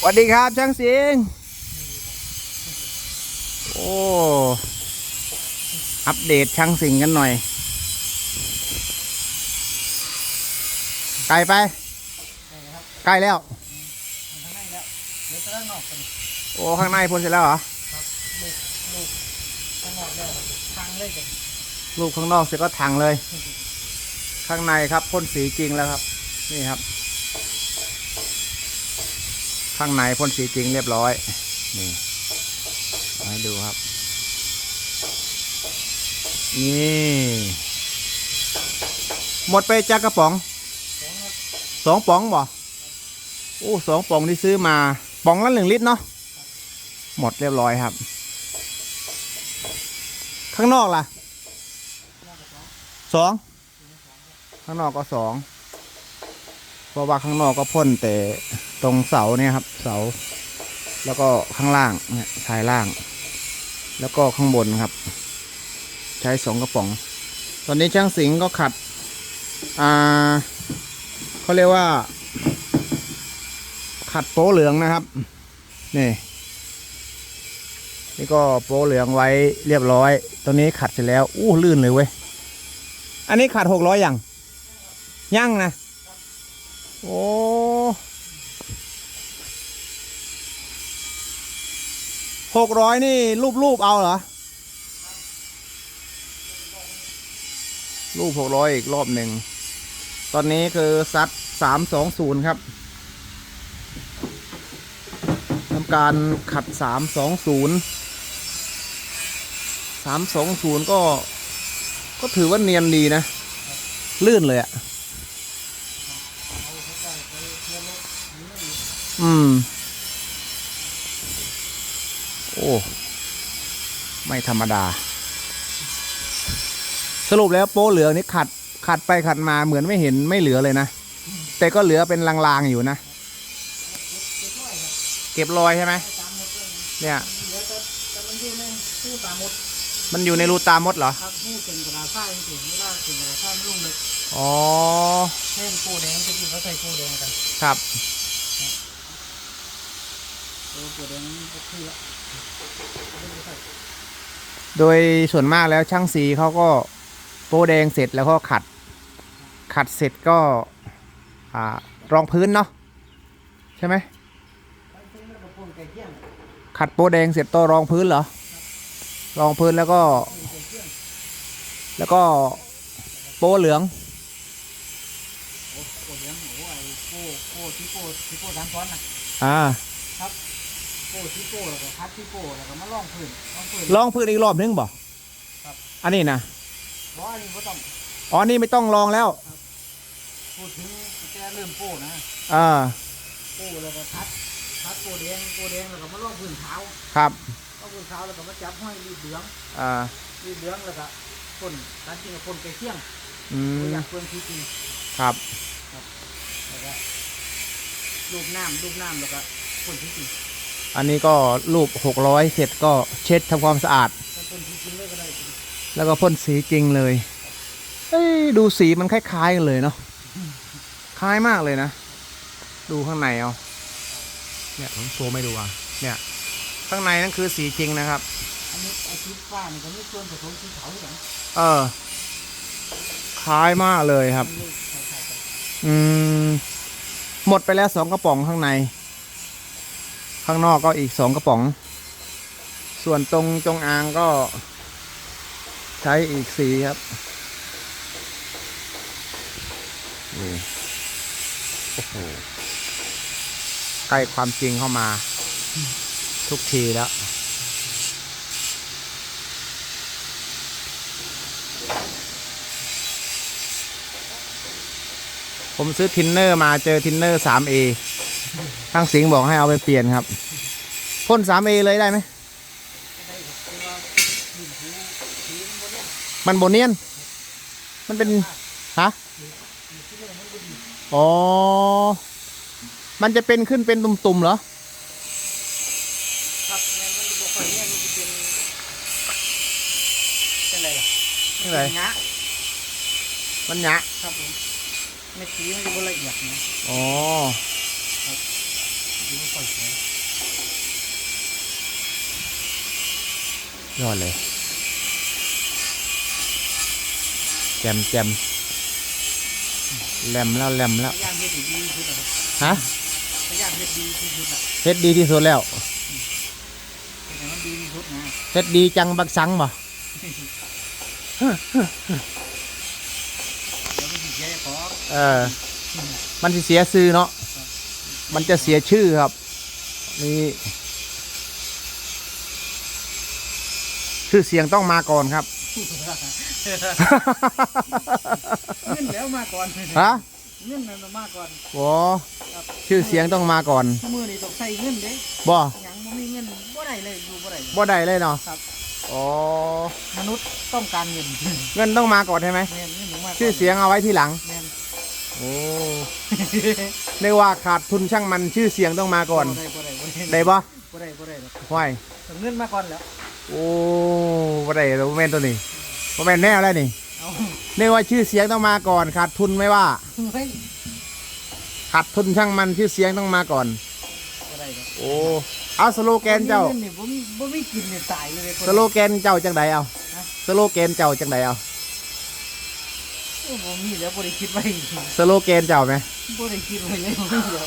สวัสดีครับช่างสิงโอ้ อัปเดตช่างสิงกันหน่อย ไกลไป ใกล้แล้ว โอ้ ข้างในพ้นเสร็จแล้วเหรอ ลูกข้างนอกเสร็จก็ถังเลย ข้างในครับพ่นสีจริงแล้วครับ นี่ครับ ข้างในพ่นสีจริงเรียบร้อย นี่เอาให้ดูครับ นี่ หมดไปจากกระป๋อง สองป๋องบ่โอ้สองป๋องที่ซื้อมา ป๋องละหนึ่งลิตรเนาะ หมดเรียบร้อยครับ ข้างนอกล่ะ สอง ข้างนอกก็สอง เพราะว่าข้างนอกก็พ่นแต่ ตรงเสาเนี่ยครับ เสา แล้วก็ข้างล่างเนี่ยชายล่าง แล้วก็ข้างบนครับ ใช้สองกระป๋อง ตอนนี้ช่างสิงก็ขัด อ่าเขาเรียกว่า ขัดโป๊เหลืองนะครับ นี่นี่ก็โป๊เหลืองไว้เรียบร้อย ตอนนี้ขัดเสร็จแล้ว อู้ลื่นเลยเว้ย อันนี้ขาดหกร้อยยัง ยังนะ โอ้ หกร้อยนี่รูปรูปเอาเหรอ รูปหกร้อยอีกรอบหนึ่ง ตอนนี้คือซัดสามสองศูนย์ครับทำการขัดสามสองศูนย์สามสองศูนย์ก็ ก็ถือว่าเนียนดีนะ ลื่นเลยอะ่ะ อืม โอ้ ไม่ธรรมดา สรุปแล้วโป้เหลืองนี่ขัดขัดไปขัดมาเหมือนไม่เห็นไม่เหลือเลยนะ แต่ก็เหลือเป็นลางๆอยู่นะ เก็บร้อยครับเก็บรอยใช่ไหมตามหมดเลยเนี่ยเหลือแต่แต่มันอยู่ในตู้ตามหมดมันอยู่ในรูตามดเหรอครับผู้เป็นกระดาษทรายจริงๆไม่ได้เป็นกระดาษทรายไม่ลุ่มเลยอ๋อเช่นปูแดงจะกินเขาใส่ปูแดงกัน ครับ เออปูแดงนี่ก็คือละไม่ได้ใส่โดยส่วนมากแล้วช่างสีเขาก็โป้แดงเสร็จแล้วก็ขัด ขัดเสร็จก็อ่ารองพื้นเนาะใช่ไหมไปซื้อแล้วก็ปูนไก่เกี้ยงขัดโป้แดงเสร็จต่อรองพื้นเหรอรองพื้นแล้วก็ปูนไก่เกี้ยงแล้วก็โป้เหลืองโอ้ปูเหลืองโอ้ไอ้ปูปูที่ปูที่ปูด้านซ้อนนะอ่า ปูที่ปูแล้วก็คัดที่ปูแล้วก็มาล่องพื้นล่องพื้น ลองพื้นอีกรอบนึงบ่ครับ อันนี้นะเพราะอันนี้ก็ต้องอ๋อนี่ไม่ต้องลองแล้วพูดถึงแกเริ่มปูนะอ่าปูแล้วก็คัดคัดปูแดงปูแดงแล้วก็มาล่องพื้นขาวครับล่องพื้นขาวแล้วก็มาจับห้อยรีดเหลืองอ่ารีดเหลืองแล้วก็พ่นการจริงกับพ่นไก่เที่ยงอืบ่มอยากเพิ่นทีจริงครับแล้วก็ลูบน้ำลูบน้ำแล้วก็พ่นทีจริง อันนี้ก็รูปหกร้อยเสร็จก็เช็ดทำความสะอาด แล้วก็พ่นสีจริงเลยเอ้ยดูสีมันคล้ายๆกันเลยเนาะคล้ายมากเลยนะ ดูข้างในเอาเนี่ยผมโชว์ไม่ดูอะเนี่ย ข้างในนั่นคือสีจริงนะครับอันนี้ไอ้สีฟ้านี่ก็ไมีส่วนผสมสีขาวอย่าเออคล้ายมากเลยครับ อืมหมดไปแล้วสองกระป๋องข้างใน ข้างนอกก็อีกสองกระป๋อง ส่วนตรงจงอางก็ ใช้อีกสีครับนี่โอ้โหใกล้ความจริงเข้ามา ทุกทีแล้วผมซื้อทินเนอร์มาเจอทินเนอร์ 3A ทางสิงห์บอกให้เอาไปเปลี่ยนครับพ่น 3A เลยได้ไหมก็ได้ครับคือว่าดินผิวผิวมันบ่เนี่ยมันโบเนียน มันเป็นฮะอยู่ที่เลยมันบ่ดีอ๋อ มันจะเป็นขึ้นเป็นตุ่มๆเหรอครับแม่นมันบ่ค่อยเนี่ยมันจะเป็นเป็นไรล่ะเป็นไรงะมันหยะครับผมเม็ดสีมันจะบ่ละเอียดนะอ๋อดูไม่ค่อ ยอดเลย แจมแจมแหลมแล้วแหลมแล้วฮะเฮ็ดดีที่สุดแล้วเฮ็ดดีจังบักสังบ่เออ มันสิเสียซื้อเนาะ มันจะเสียชื่อครับ นี่ชื่อเสียงต้องมาก่อนครับเงินแล้วมาก่อนฮะเงินมันมาก่อนโอ้ชื่อเสียงต้องมาก่อนมือนี่ต้องใส่เงินเด้บ่หยังบ่มีเงินบ่ได้เลยอยู่บ่ได้บ่ได้เลยเนาะครับอ๋อมนุษย์ต้องการเงิน เงินต้องมาก่อนใช่ไหมแม่นเงินต้องมาก่นชื่อเสียงเอาไว้ที่หลังแม่น โอ้เรียกว่าขาดทุนช่างมันชื่อเสียงต้องมาก่อน บ่ได้บ่ได้บ่ได้ได้ปะบ่ได้บ่ได้หรอกห้วยต้องเงินมาก่อนแล้วโอ้บ่ได้แล้วบ่แม่นตัวนี้บ่แม่นแน่แล้วนี่เอาเรียกว่าชื่อเสียงต้องมาก่อน ขาดทุนไม่ว่า เฮ้ยขาดทุนช่างมันชื่อเสียงต้องมาก่อน บ่ได้หรอกโอ้เอาสโลแกนเจ้างินี่บ่มีบ่มีกินเนี่ยตายเลยคน สโลแกนเจ้าจังใดเอาฮะ สโลแกนเจ้าจังใดเอา โอ้บ่มีแล้วบ่ได้คิดไว้สโลแกนเจ้าไหมบ่ได้คิดไว้เลยบ่มีแล้ว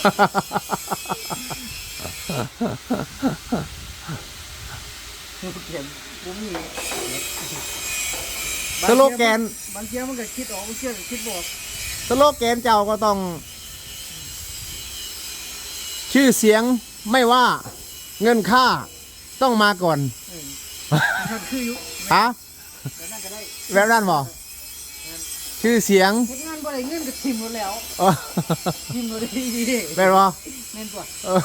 เขียนบ่มีสโลแกนบางเที่ยมันก็คิดออกบางเที่ยก็คิดบ่ออกสโลแกนเจ้าก็ต้อง ชื่อเสียงไม่ว่าเงินค่าต้องมาก่อนเออมันคืออยู่ฮะแต่นั่นก็ได้ แบบนั้นบ่ ชื่อเสียงเฮ็ดงานบ่ได้เงินก็ทิ่มหมดแล้วเออทิ่มบ่ได้ดีแม่นบ่แม่นบ่เออ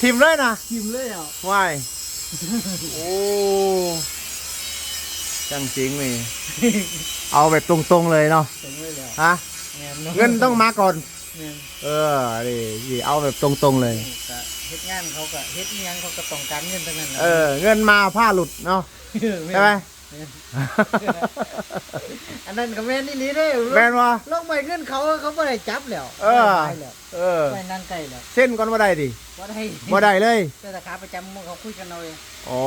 ทิมเลยนะทิ่มเลยอะว้ายโอ้จังจริงนี่เอาแบบตรงๆเลยเนาะถึงเลยแล้วฮะแม่เงินต้องมาก่อนแม่นเออดิดิเอาแบบตรงๆเลยก็เฮ็ดงานเขาก็เฮ็ดอิหยังเขาก็ต้องการเงินทั้งนั้นน่ะเออเงินมาผ้าหลุดเนาะเออแนใช่ไหมแม่น อันนั้นก็แม่นอี่ลีเด้แม่นวะลงไปเงินเขาเขาบ่ได้จับแล้วเออไปแล้วเออไปนั่งใกล้แล้วเส้นก่อนว่าได้ดิบ่ได้บ่ได้เลยแต่ราคาประจำเขาคุยกันเอาเองอ๋อ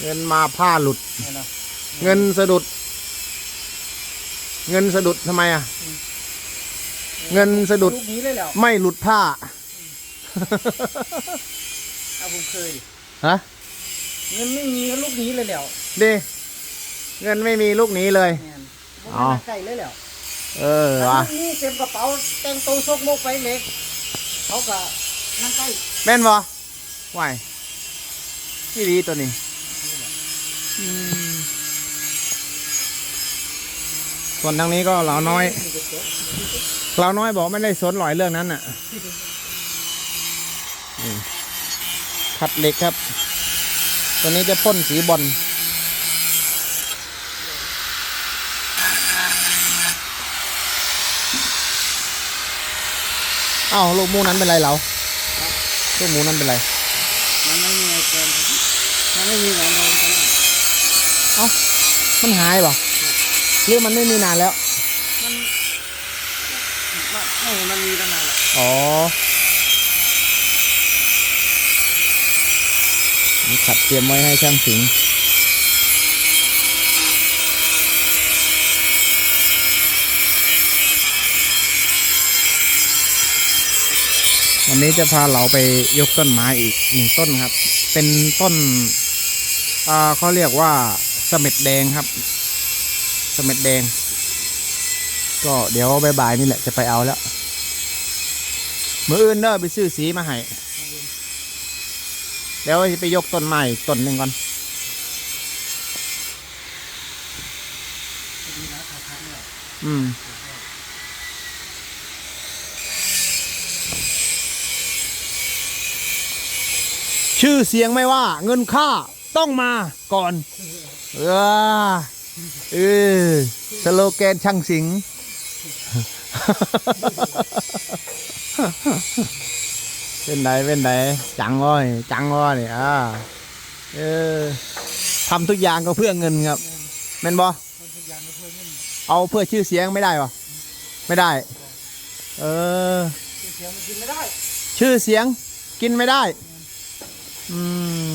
เงินมาผ้าหลุดแม่นเนาะเงินสะดุด เงินสะดุดทำไมอะ เงินสะดุดลูกนี้เลยแล้วไม่หลุดผ้าเอาผมเคยฮะ เงินไม่มีก็ลูกนี้เลยแล้วดิเงินไม่มีลูกหนี้เลย แม่นบ่อ๋อมานั่งใกล้เลยแล้วเออถ้าว่ะลูกนี้เต็มกระเป๋าแต่งตัวซกโมกไปเล็กเขาก็นั่งใกล้แม่นบ่ไหวนี่ดีตัวนี้อืมส่วนทางนี้ก็เหลาน้อยนี่ก็จบเราน้อยบอกไม่ได้สนหลอยเรื่องนั้นน่ะนี่ขัดเหล็กครับ ตัวนี้จะพ่นสีบอลอ้าวลูกหมูนั้นเป็นไรเราลูกหมูนั้นเป็นไร มันไม่มีไอ้เกินมันไม่มีแหวนโดนกันเอ้ามันหายเปล่ะหรือมันไม่มีนานแล้ว มันโอ้มันมีตั้งนานแล้วอ๋อ ขัดเตรียมไว้ให้ช่างสิงวันนี้จะพาเราไปยกต้นไม้อีกหนึ่งต้นครับ เป็นต้นอ่าเขาเรียกว่าสเม็ดแดงครับ สเม็ดแดง ก็เดี๋ยวบ่ายๆนี่แหละจะไปเอาแล้ว มืออื่นเด้อไปซื้อสีมาให้ เดี๋ยวจะไปยกต้นไม้อีกต้นหนึ่งก่อนอืมชื่อเสียงไม่ว่า เงินค่าต้องมาก่อน เออเออสโลแกนช่างสิง เป็นไดเป็นไดจังอ้อยจังอ้อยนี่อ่าเออทำทุกอย่างก็เพื่อเงินครับแม่นบอเอาเพื่อชื่อเสียงไม่ได้ปะไม่ได้ เออเสียงกินไม่ได้ชื่อเสียงกินไม่ได้ อืม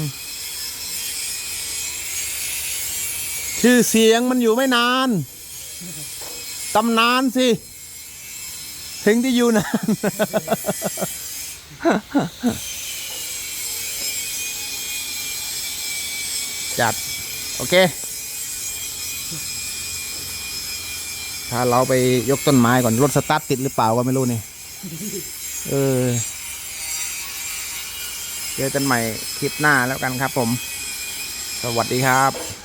ชื่อเสียงมันอยู่ไม่นาน ตำนานสิ ถึงที่อยู่นาน จัด โอเค ถ้าเราไปยกต้นไม้ก่อน รถสตาร์ทติดหรือเปล่าก็ไม่รู้นี่ เออ เจอกันใหม่คลิปหน้าแล้วกันครับผม สวัสดีครับ